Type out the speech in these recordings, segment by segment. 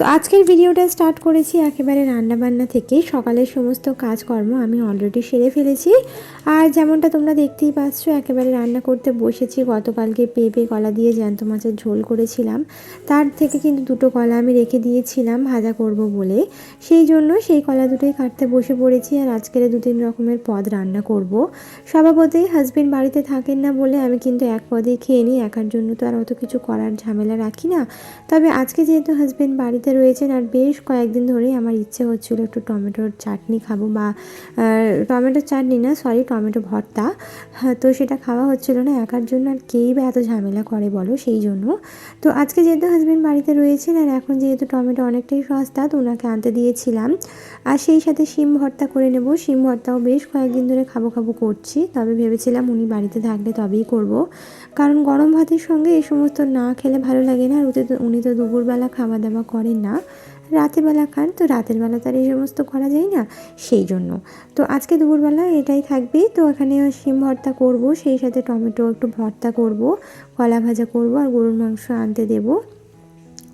তো আজকের ভিডিওটা স্টার্ট করেছি একেবারে রান্নাবান্না থেকে। সকালের সমস্ত কাজকর্ম আমি অলরেডি সেরে ফেলেছি। আর যেমনটা তোমরা দেখতেই পাচ্ছ, একেবারে রান্না করতে বসেছি। গতকালকে পেঁপে কলা দিয়ে জ্যান্ত মাছের ঝোল করেছিলাম। তার থেকে কিন্তু দুটো কলা আমি রেখে দিয়েছিলাম, ভাজা করব বলে। সেই জন্য সেই কলা দুটোই কাটতে বসে পড়েছি আর আজকের দু তিন রকমের পদ রান্না করব। স্বভাবতই হাজবেন্ড বাড়িতে থাকেন না বলে আমি কিন্তু এক পদেই খেয়ে নিই। একার জন্য তো আর অত কিছু করার ঝামেলা রাখি না। তবে আজকে যেহেতু হাজবেন্ড বাড়িতে রয়েছেন আর বেশ কয়েকদিন ধরেই আমার ইচ্ছে হচ্ছিল একটু টমেটোর চাটনি খাব বা টমেটোর চাটনি না সরি টমেটো ভর্তা। হ্যাঁ, তো সেটা খাওয়া হচ্ছিল না একার জন্য আর কেই বা এত ঝামেলা করে বলো সেই জন্য। তো আজকে যেহেতু হাজবেন্ড বাড়িতে রয়েছেন আর এখন যেহেতু টমেটো অনেকটাই সস্তা তো ওনাকে আনতে দিয়েছিলাম। আর সেই সাথে শিম ভর্তা করে নেব। শিম ভর্তাও বেশ কয়েকদিন ধরে খাব খাব করছি তবে ভেবেছিলাম উনি বাড়িতে থাকলে তবেই করব। কারণ গরম ভাতের সঙ্গে এই সমস্ত না খেলে ভালো লাগে না। আর উনি তো দুপুরবেলা খাওয়া দাওয়া করেন না। রাতের বেলা খান তো রাতের বেলা তার এই সমস্ত করা যায় না, সেই জন্য। তো আজকে দুপুরবেলা এটাই থাকবে। তো এখানে শিম ভর্তা করব, সেই সাথে টমেটো একটু ভর্তা করব, কলা ভাজা করব, আর গরুর মাংস আনতে দেবো।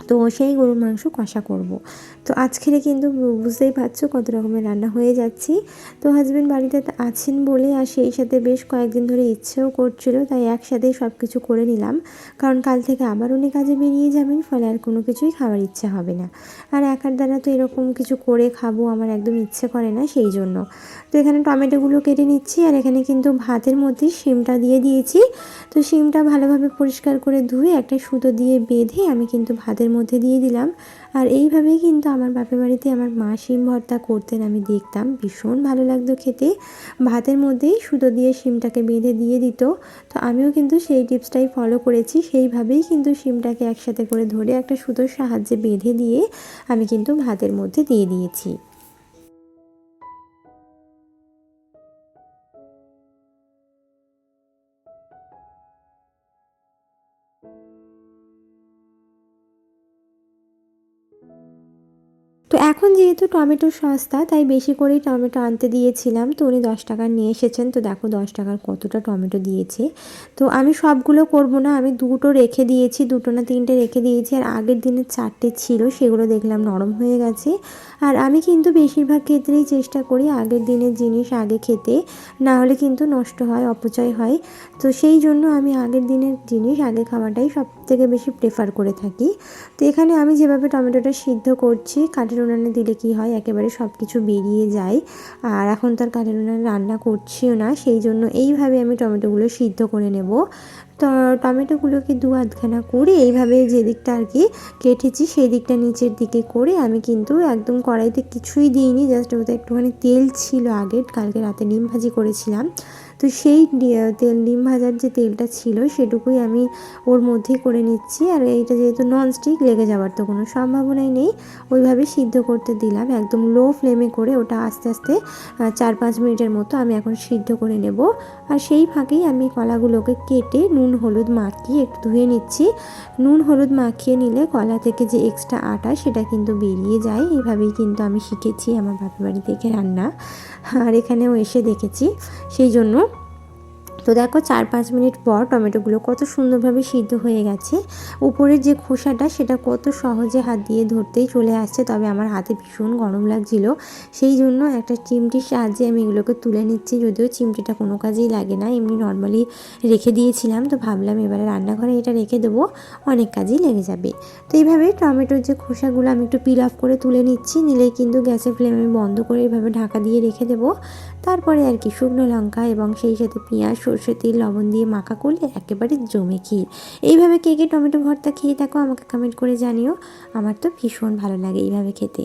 তো সেই গরুর মাংস কষা করব। তো আজকেরে কিন্তু বুঝতেই পারছ কত রকমের রান্না হয়ে যাচ্ছি। তো হাজব্যান্ড বাড়িতে আছেন বলে আর সেই সাথে বেশ কয়েকদিন ধরে ইচ্ছেও করছিল, তাই একসাথেই সব কিছু করে নিলাম। কারণ কাল থেকে আবার উনি কাজে বেরিয়ে যাবেন, ফলে আর কোনো কিছুই খাওয়ার ইচ্ছা হবে না। আর একার দ্বারা তো এরকম কিছু করে খাব আমার একদম ইচ্ছে করে না সেই জন্য। তো এখানে টমেটোগুলো কেটে নিচ্ছি, আর এখানে কিন্তু ভাতের মধ্যে শিমটা দিয়ে দিয়েছি। তো শিমটা ভালোভাবে পরিষ্কার করে ধুয়ে একটা সুতো দিয়ে বেঁধে আমি কিন্তু ভাতের মধ্যে দিয়ে দিলাম। আর এইভাবেই কিন্তু আমার বাপের বাড়িতে আমার মা শিম ভর্তা করতেন আমি দেখতাম। ভীষণ ভালো লাগতো খেতে। ভাতের মধ্যেই সুতো দিয়ে শিমটাকে বেঁধে দিয়ে দিত। তো আমিও কিন্তু সেই টিপসটাই ফলো করেছি। সেইভাবেই কিন্তু শিমটাকে একসাথে করে ধরে একটা সুতোর সাহায্যে বেঁধে দিয়ে আমি কিন্তু ভাতের মধ্যে দিয়ে দিয়েছি। তো এখন যেহেতু টমেটো সস্তা, তাই বেশি করেই টমেটো আনতে দিয়েছিলাম। তো উনি দশ টাকার নিয়ে এসেছেন। তো দেখো দশ টাকার কতটা টমেটো দিয়েছে। তো আমি সবগুলো করব না, আমি দুটো রেখে দিয়েছি, দুটো না তিনটে রেখে দিয়েছি। আর আগের দিনের চারটে ছিল, সেগুলো দেখলাম নরম হয়ে গেছে। আর আমি কিন্তু বেশিরভাগ ক্ষেত্রেই চেষ্টা করি আগের দিনের জিনিস আগে খেতে, না হলে কিন্তু নষ্ট হয়, অপচয় হয়। তো সেই জন্য আমি আগের দিনের জিনিস আগে খাওয়াটাই সব থেকে বেশি প্রেফার করে থাকি। তো এখানে আমি যেভাবে টমেটোটা সিদ্ধ করছি কাঠের উনানে দিলে কি হয়? একেবারে সব কিছু বেরিয়ে যায়। আর এখন তো আর কাঠের উনানে রান্না করছিও না সেই জন্য এইভাবে আমি টমেটোগুলো সিদ্ধ করে নেব। তো টমেটোগুলোকে দু আধখানা করে এইভাবে যে দিকটা আর কি কেটেছি, সেই দিকটা নিচের দিকে করে আমি কিন্তু একদম কড়াইতে কিছুই দিইনি, জাস্ট ওতে একটুখানি তেল ছিল আগের, কালকে রাতে ডিম ভাজি করেছিলাম। তো সেই তেল ডিম ভাজার যে তেলটা ছিল সেটুকুই আমি ওর মধ্যেই করে নিচ্ছি। আর এইটা যেহেতু ননস্টিক লেগে যাওয়ার তো কোনো সম্ভাবনাই নেই। ওইভাবে সিদ্ধ করতে দিলাম, একদম লো ফ্লেমে করে ওটা আস্তে আস্তে চার পাঁচ মিনিটের মতো আমি এখন সিদ্ধ করে নেব। আর সেই ফাঁকেই আমি কলাগুলোকে কেটে নুন, হলুদ মাখিয়ে একটু ধুয়ে নিচ্ছি। নুন, হলুদ মাখিয়ে নিলে কলা থেকে যে এক্সট্রা আটা সেটা কিন্তু বেরিয়ে যায়। এইভাবেই কিন্তু আমি শিখেছি আমার বাপের বাড়ি থেকে রান্না। আর এখানেও এসে দেখেছি। সেই জন্য তো দেখো চার পাঁচ মিনিট পর টমেটোগুলো কত সুন্দরভাবে সিদ্ধ হয়ে গেছে। উপরের যে খোসাটা, সেটা কত সহজে হাত দিয়ে ধরতেই চলে আসছে, তবে আমার হাতে ভীষণ গরম লাগছিল। সেই জন্য একটা চিমটির সাহায্যে আমি এগুলোকে তুলে নিচ্ছি, যদিও চিমটিটা কোনো কাজেই লাগে না, এমনি নর্মালি রেখে দিয়েছিলাম। তো ভাবলাম এবারে রান্নাঘরে এটা রেখে দেবো, অনেক কাজেই লেগে যাবে। তো এইভাবে টমেটোর যে খোসাগুলো আমি একটু পিল অফ করে তুলে নিচ্ছি, নিলেই কিন্তু গ্যাসের ফ্লেম আমি বন্ধ করে এইভাবে ঢাকা দিয়ে রেখে দেবো। তারপরে আর কি শুকনো লঙ্কা এবং সেই সাথে পেঁয়াজ সর্ষে তেল, লবণ দিয়ে মাখা করলে একেবারে জমে ক্ষীর। এইভাবে কে কে টমেটো ভর্তা খেয়ে থাকো আমাকে কমেন্ট করে জানিও। আমার তো ভীষণ ভালো লাগে এইভাবে খেতে।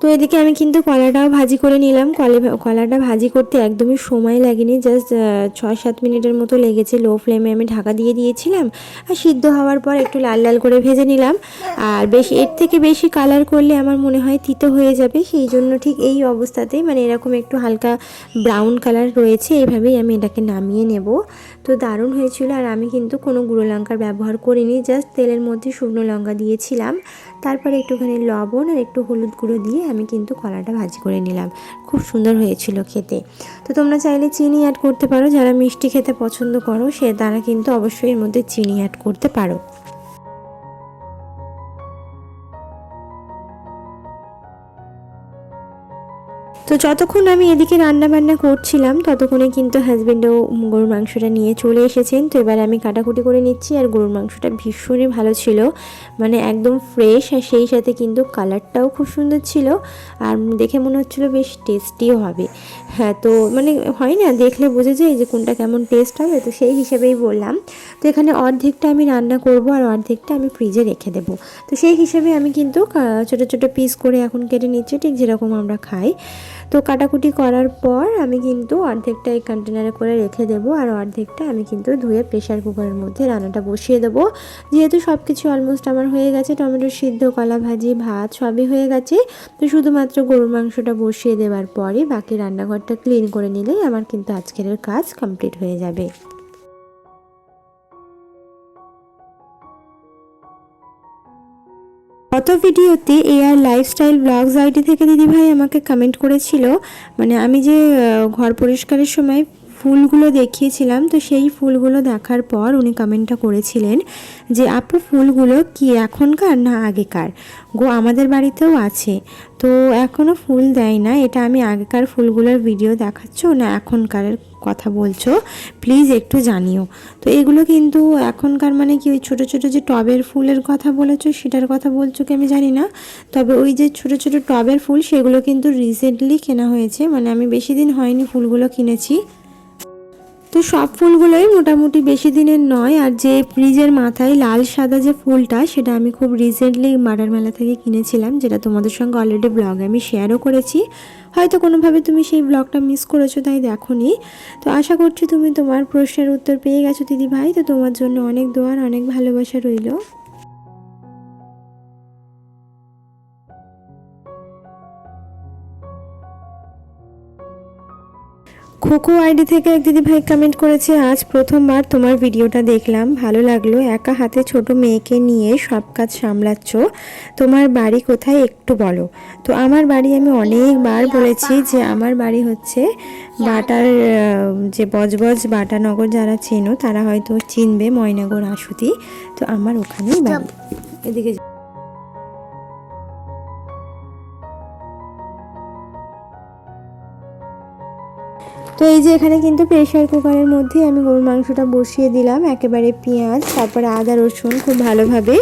তো এদিকে আমি কিন্তু কলাটাও ভাজি করে নিলাম। কলে কলাটা ভাজি করতে একদমই সময় লাগেনি। জাস্ট ছয় সাত মিনিটের মতো লেগেছে লো ফ্লেমে আমি ঢাকা দিয়ে দিয়েছিলাম। আর সিদ্ধ হওয়ার পর একটু লাল লাল করে ভেজে নিলাম। আর বেশি, এর থেকে বেশি কালার করলে আমার মনে হয় তিতো হয়ে যাবে। সেই জন্য ঠিক এই অবস্থাতেই মানে এরকম একটু হালকা ব্রাউন কালার রয়েছে। এইভাবেই আমি এটাকে নামিয়ে নেব। তো দারুণ হয়েছিল। আর আমি কিন্তু কোনো গুঁড়ো লঙ্কার ব্যবহার করিনি। জাস্ট তেলের মধ্যে শুকনো লঙ্কা দিয়েছিলাম। তারপরে একটুখানি লবণ আর একটু হলুদ গুঁড়ো দিয়ে আমি কিন্তু কলাটা ভাজি করে নিলাম। খুব সুন্দর হয়েছিল খেতে। তো তোমরা চাইলে চিনি অ্যাড করতে পারো, যারা মিষ্টি খেতে পছন্দ করো, সে তারা কিন্তু অবশ্যই এর মধ্যে চিনি অ্যাড করতে পারো। তো যতক্ষণ আমি এদিকে রান্না বান্না করছিলাম, ততক্ষণে কিন্তু হাজব্যান্ডও গরুর মাংসটা নিয়ে চলে এসেছেন। তো এবার আমি কাটাকুটি করে নিচ্ছি আর গরুর মাংসটা ভীষণই ভালো ছিল মানে একদম ফ্রেশ আর সেই সাথে কিন্তু কালারটাও খুব সুন্দর ছিল আর দেখে মনে হচ্ছিল বেশ টেস্টিও হবে। হ্যাঁ তো মানে হয় না, দেখলে বোঝা যায় যে কোনটা কেমন টেস্ট হবে, তো সেই হিসেবেই বললাম। তো এখানে অর্ধেকটা আমি রান্না করব আর অর্ধেকটা আমি ফ্রিজে রেখে দেবো। তো সেই হিসেবে আমি কিন্তু ছোটো ছোটো পিস করে এখন কেটে নিচ্ছি, ঠিক যেরকম আমরা খাই। তো কাটাকুটি করার পর আমি কিন্তু অর্ধেকটা এই কন্টেনারে করে রেখে দেব আর অর্ধেকটা আমি কিন্তু ধুয়ে প্রেশার কুকারের মধ্যে রান্নাটা বসিয়ে দেবো। যেহেতু সব কিছু অলমোস্ট আমার হয়ে গেছে, টমেটো সিদ্ধ, কলা ভাজি, ভাত সবই হয়ে গেছে, তো শুধুমাত্র গরুর মাংসটা বসিয়ে দেওয়ার পরে বাকি রান্নাঘরটা ক্লিন করে নিলেই আমার কিন্তু আজকের কাজ কমপ্লিট হয়ে যাবে। গত ভিডিওতে এআর লাইফস্টাইল ব্লগস আইডি থেকে দিদিভাই আমাকে কমেন্ট করেছিল মানে আমি যে ঘর পরিষ্কারের সময় ফুলগুলো দেখিয়েছিলাম, তো সেই ফুলগুলো দেখার পর উনি কমেন্টটা করেছিলেন যে, আপু, ফুলগুলো কি এখনকার না আগেকার? গো, আমাদের বাড়িতেও আছে। তো এখনও ফুল দেয় না, এটা আমি আগেকার ফুলগুলোর ভিডিও দেখাচ্ছ না এখনকার কথা বলছো? প্লিজ একটু জানিও। তো এগুলো কিন্তু এখনকার মানে কি ওই ছোটো ছোটো যে টবের ফুলের কথা বলেছ, সেটার কথা বলছো কি আমি জানি না। তবে ওই যে ছোটো ছোটো টবের ফুল, সেগুলো কিন্তু রিসেন্টলি কেনা হয়েছে। মানে আমি বেশি দিন হয়নি ফুলগুলো কিনেছি। তো সব ফুলগুলোই মোটামুটি বেশি দিনের নয়, আর যে ফ্রিজের মাথায় লাল সাদা যে ফুলটা, সেটা আমি খুব রিসেন্টলি মার্ডার মেলা থেকে কিনেছিলাম, যেটা তোমাদের সঙ্গে অলরেডি ব্লগ আমি শেয়ারও করেছি। হয়তো কোনোভাবে তুমি সেই ব্লগটা মিস করেছ, তাই দেখো তো আশা করছি তুমি তোমার প্রশ্নের উত্তর পেয়ে গেছো দিদি ভাই তো তোমার জন্য অনেক দোয়ার অনেক ভালোবাসা রইল। খোকো আইডি থেকে এক দিদি ভাই কমেন্ট করেছে আজ প্রথমবার তোমার ভিডিওটা দেখলাম। ভালো লাগল। একা হাতে ছোট মেয়েকে নিয়ে সব কাজ সামলাচ্ছ। তোমার বাড়ি কোথায় একটু বলো। তো আমার বাড়ি আমি অনেকবার বলেছি যে আমার বাড়ি হচ্ছে বাটার যে বজবজ বাটানগর যারা চেনো তারা হয়তো চিনবে ময়নাগর আশুতি তো আমার ওখানেই বাড়ি। এদিকে তো এই যে এখানে কিন্তু প্রেশার কুকারের মধ্যে আমি গরুর মাংসটা বসিয়ে দিলাম, একেবারে পেঁয়াজ, তারপরে আদা, রসুন খুব ভালোভাবে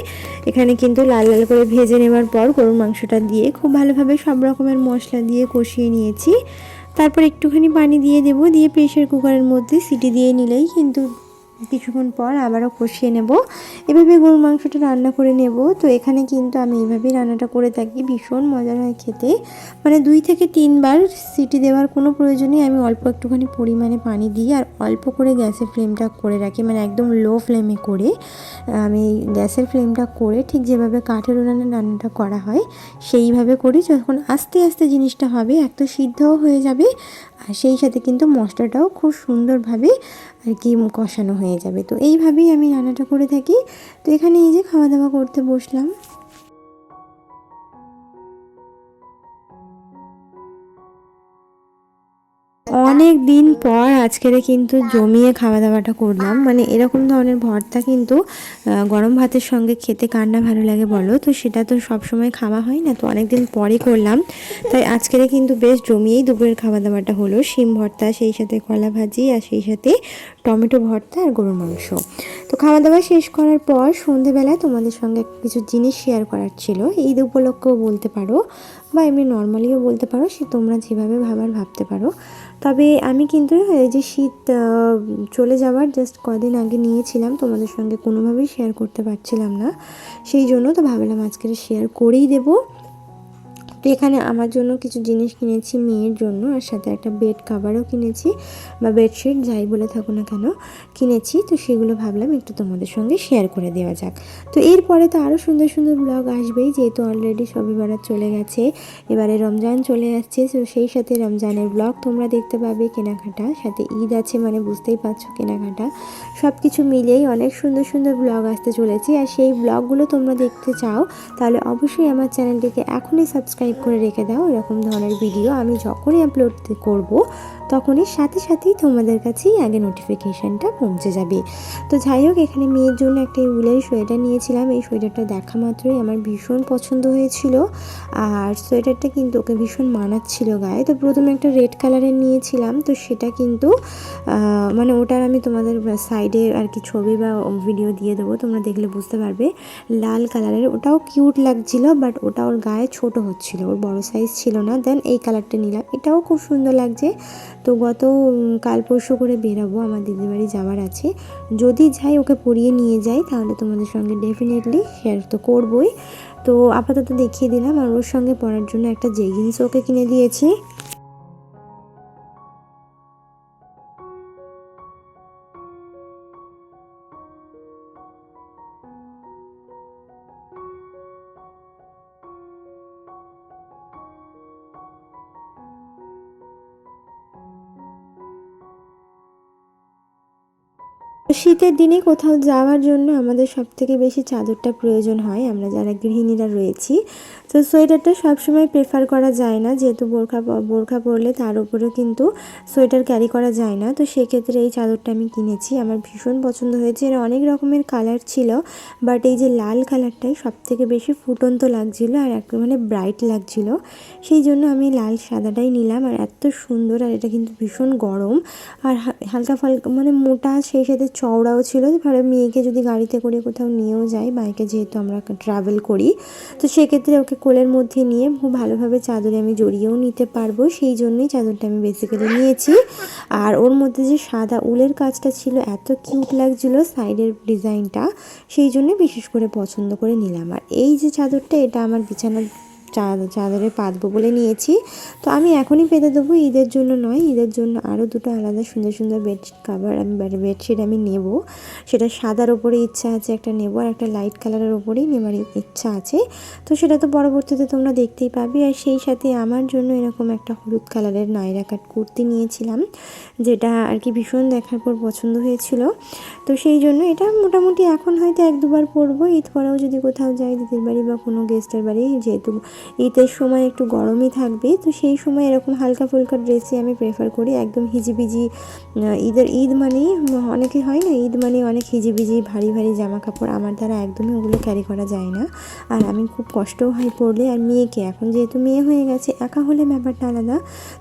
এখানে কিন্তু লাল লাল করে ভেজে নেওয়ার পর গরুর মাংসটা দিয়ে খুব ভালোভাবে সব রকমের মশলা দিয়ে কষিয়ে নিয়েছি। তারপর একটুখানি পানি দিয়ে দেবো, দিয়ে প্রেশার কুকারের মধ্যে সিটি দিয়ে নিলেই কিন্তু কিছুক্ষণ পর আবারও কষিয়ে নেব। এভাবে গরুর মাংসটা রান্না করে নেব। তো এখানে কিন্তু আমি এইভাবেই রান্নাটা করে থাকি। ভীষণ মজার হয় খেতে। মানে দুই থেকে তিনবার সিটি দেওয়ার কোনো প্রয়োজনই আমি অল্প একটুখানি পরিমাণে পানি দিই আর অল্প করে গ্যাসের ফ্লেমটা করে রাখি। মানে একদম লো ফ্লেমে করে আমি গ্যাসের ফ্লেমটা করে ঠিক যেভাবে কাঠের উনানে রান্নাটা করা হয়, সেইভাবে করি। যখন আস্তে আস্তে জিনিসটা হবে, এক তো সিদ্ধও হয়ে যাবে আর সেই সাথে কিন্তু মশলাটাও খুব সুন্দরভাবে আর কি কষানো হয়ে যাবে। তো এইভাবেই আমি রান্নাটা করে থাকি। তো এখানে এই যে খাওয়া দাওয়া করতে বসলাম। অনেক দিন পর আজকের কিন্তু জমিয়ে খাওয়া দাওয়াটা করলাম। মানে এরকম ধরনের ভর্তা কিন্তু গরম ভাতের সঙ্গে খেতে কার না ভালো লাগে বলো? তো সেটা তো সব সময় খাওয়া হয় না, তো অনেক দিন পরে করলাম। তাই আজকের কিন্তু বেশ জমিয়েই দুপুরের খাওয়া দাওয়াটা হলো। শিম ভর্তা, সেই সাথে কলা ভাজি আর সেই সাথে টমেটো ভর্তা আর গরুর মাংস। তো খাওয়া দাওয়া শেষ করার পর সন্ধেবেলায় তোমাদের সঙ্গে কিছু জিনিস শেয়ার করার ছিল। ঈদ উপলক্ষেও বলতে পারো। বা এমনি নর্মালিও বলতে পারো সে তোমরা যেভাবে ভাবার ভাবতে পারো। তবে আমি কিন্তু এই যে শীত চলে যাওয়ার জাস্ট কদিন আগে নিয়েছিলাম, তোমাদের সঙ্গে কোনোভাবেই শেয়ার করতে পারছিলাম না। সেই জন্য তো ভাবলাম আজকে শেয়ার করেই দেবো। এখানে আমার জন্য কিছু জিনিস কিনেছি মেয়ের জন্য, আর সাথে একটা বেড কাভারও কিনেছি, বা বেডশিট যাই বলে থাকো না কেন, কিনেছি। তো সেগুলো ভাবলাম একটু তোমাদের সঙ্গে শেয়ার করে দেওয়া যাক। তো এরপরে তো আরও সুন্দর সুন্দর ব্লগ আসবেই, যেহেতু অলরেডি সবে বারাত চলে গেছে, এবারে রমজান চলে আসছে, তো সেই সাথে রমজানের ব্লগ তোমরা দেখতে পাবে কেনাকাটা, সাথে ঈদ আছে মানে বুঝতেই পারছ কেনাকাটা। সব কিছু মিলিয়েই অনেক সুন্দর সুন্দর ব্লগ আসতে চলেছে, আর সেই ব্লগগুলো তোমরা দেখতে চাও, তাহলে অবশ্যই আমার চ্যানেলটিকে এখনই সাবস্ক্রাইব করে রেখে দাও এরকম ধরনের ভিডিও আমি যখনই আপলোড করব তখনই সাথে সাথেই তোমাদের কাছেই আগে নোটিফিকেশানটা পৌঁছে যাবে। তো যাই হোক, এখানে মেয়ের জন্য একটা উলের সোয়েটার নিয়েছিলাম। এই সোয়েটারটা দেখা মাত্রই আমার ভীষণ পছন্দ হয়েছিল। আর সোয়েটারটা কিন্তু ওকে ভীষণ মানাচ্ছিল গায়ে। তো প্রথমে একটা রেড কালারের নিয়েছিলাম। তো সেটা কিন্তু মানে ওটার আমি তোমাদের সাইডে আর কি ছবি বা ভিডিও দিয়ে দেবো, তোমরা দেখলে বুঝতে পারবে। লাল কালারের ওটাও কিউট লাগছিল বাট ওটা ওর গায়ে ছোট হচ্ছিল। ওর বড় সাইজ ছিল না। দেন এই কালারটা নিলাম। এটাও খুব সুন্দর লাগছে। তো গত কাল পরশু করে বেরাবো। আমার দিদির বাড়ি যাওয়ার আছে। যদি যাই, ওকে পরিয়ে নিয়ে যাই, তাহলে তোমাদের সঙ্গে ডেফিনেটলি শেয়ার তো করবই। তো আপাতত দেখিয়ে দিলাম। আর ওর সঙ্গে পরার জন্য একটা জেগিন্স ওকে কিনে দিয়েছি। শীতের দিনে কোথাও যাওয়ার জন্য আমাদের সব থেকে বেশি চাদরটা প্রয়োজন হয়। আমরা যারা গৃহিণীরা রয়েছি তো সোয়েটারটা সবসময় প্রেফার করা যায় না, যেহেতু বোরখা বোরখা পরলে তার উপরেও কিন্তু সোয়েটার ক্যারি করা যায় না। তো সেক্ষেত্রে এই চাদরটা আমি কিনেছি। আমার ভীষণ পছন্দ হয়েছে। এর অনেক রকমের কালার ছিল বাট এই যে লাল কালারটাই সব থেকে বেশি ফুটন্ত লাগছিল আর এক মানে ব্রাইট লাগছিল। সেই জন্য আমি লাল সাদাটাই নিলাম আর এত সুন্দর আর এটা কিন্তু ভীষণ গরম। আর হালকা ফালকা মানে মোটা সেই সাথে চওড়াও ছিল। ধরো মেয়েকে যদি গাড়িতে করে কোথাও নিয়েও যাই বাইকে যেহেতু আমরা ট্রাভেল করি, তো সেক্ষেত্রে ওকে কোলের মধ্যে নিয়ে খুব ভালোভাবে চাদরে আমি জড়িয়েও নিতে পারব। সেই জন্যই চাদরটা আমি বেসিক্যালি নিয়েছি। আর ওর মধ্যে যে সাদা উলের কাজটা ছিল, এত কিউট লাগছিল সাইডের ডিজাইনটা সেই জন্যে বিশেষ করে পছন্দ করে নিলাম। আর এই যে চাদরটা, এটা আমার বিছানার চাদরে পাতবো বলে নিয়েছি। তো আমি এখনই পেতে দেবো, ঈদের জন্য নয়, ঈদের জন্য আরও দুটো আলাদা সুন্দর সুন্দর বেড কাভার আমি বেডশিট আমি নেব। সেটা সাদার ওপরে ইচ্ছা আছে একটা নেব, আর একটা লাইট কালারের ওপরেই নেবার ইচ্ছা আছে। তো সেটা তো পরবর্তীতে তোমরা দেখতেই পাবে। আর সেই সাথে আমার জন্য এরকম একটা হলুদ কালারের নাইরা কাট কুর্তি নিয়েছিলাম, যেটা আর কি ভীষণ দেখার পর পছন্দ হয়েছিল। তো সেই জন্য এটা মোটামুটি এখন হয়তো এক দুবার পরবো ঈদ পরেও যদি কোথাও যাই দিদির বাড়ি বা কোনো গেস্টের বাড়ি, যেহেতু ঈদের সময় একটু গরমই থাকবে, তো সেই সময় এরকম হালকা ফুলকা ড্রেসই আমি প্রেফার করি, একদম হিজিবিজি ঈদের ঈদ মানেই অনেকে হয় না, ঈদ মানে অনেক হিজিবিজি, ভারী ভারী জামা কাপড় আমার দ্বারা একদমই ওগুলো ক্যারি করা যায় না। আর আমি খুব কষ্ট হয় পড়লে আর মেয়েকে, এখন যেহেতু মেয়ে হয়ে গেছে, একা হলে ব্যাপারটা আলাদা,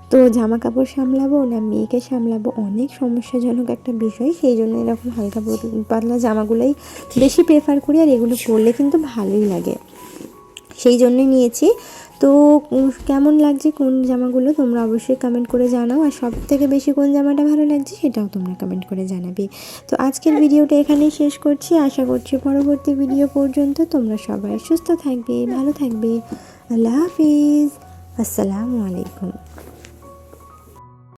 তো জামা কাপড় সামলাবো না, মেয়েকে সামলাবো অনেক সমস্যাজনক একটা বিষয়, সেই জন্য এরকম হালকা পাতলা- জামাগুলোই বেশি প্রেফার করি, আর এগুলো পরলে কিন্তু ভালোই লাগে। সেই জন্যই নিয়েছি। তো কেমন লাগছে কোন জামাগুলো তোমরা অবশ্যই কমেন্ট করে জানাও। আর সব থেকে বেশি কোন জামাটা ভালো লাগছে সেটাও তোমরা কমেন্ট করে জানাবে। তো আজকের ভিডিওটা এখানেই শেষ করছি। আশা করছি পরবর্তী ভিডিও পর্যন্ত তোমরা সবাই সুস্থ থাকবে, ভালো থাকবে। আল্লাহ হাফিজ। আসসালামু আলাইকুম।